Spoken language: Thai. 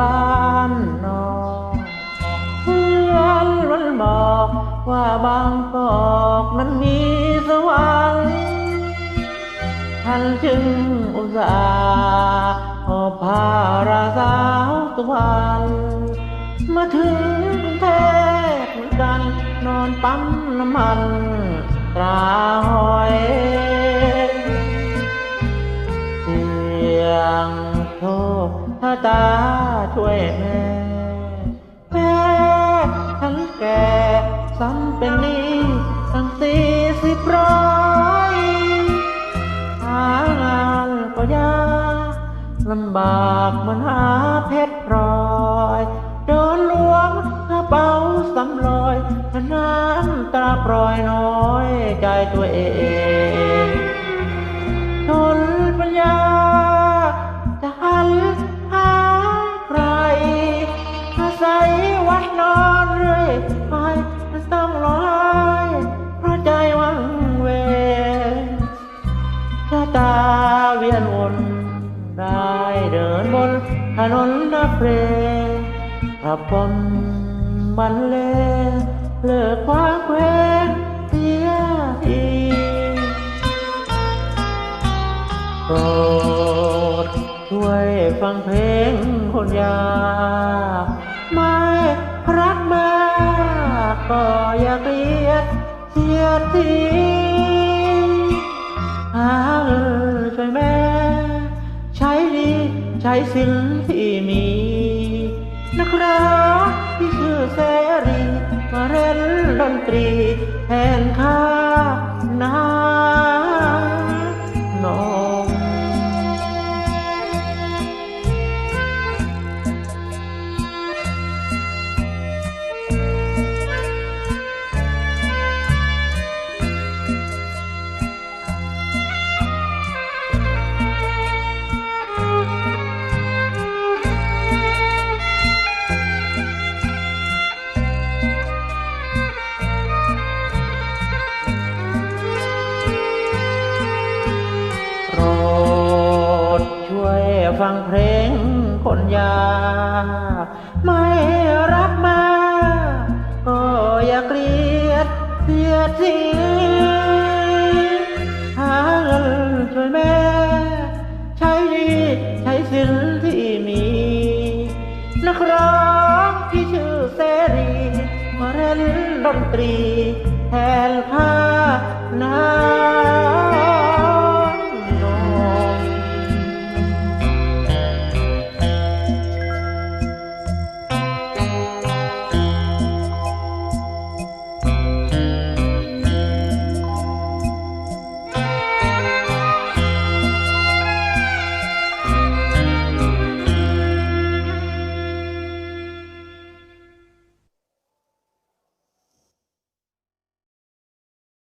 บ้านนอกเพื่อนรุ่นบอกว่าบางกอกนั้นมีสวรรค์ท่านจึงอุตส่าห์หอบพาราสาวตะวันมาถึงกรุงเทพเหมือนกันนอนปั๊มน้ำมันตรา ลำบากมันหาเพชรพลอยโดนลวงกระเป๋าสำลอยน้ำตาปล่อยน้อยใจตัวเองทนปัญญาจะหันหาใครอาศัยวัดนอนเรื่อยไปมันต้องร้องไห้เพราะใจวังเวงชะตา วามแควนเสียทีโปรดช่วยฟังเพลงคนยากไม่รักมากก็อย่าเกลียดเสียดายสินที่มี นะครับที่ชื่อเสรีมาเล่นดนตรีแทนข้าน้า ฟังเพลงคนยากไม่รักมา ก็อย่าเกลียดเสียดสีหาเงินช่วยแม่ ใช้ดีใช้สินที่มี นักร้องที่ชื่อเสรีมาเล่นดนตรีแทนค่า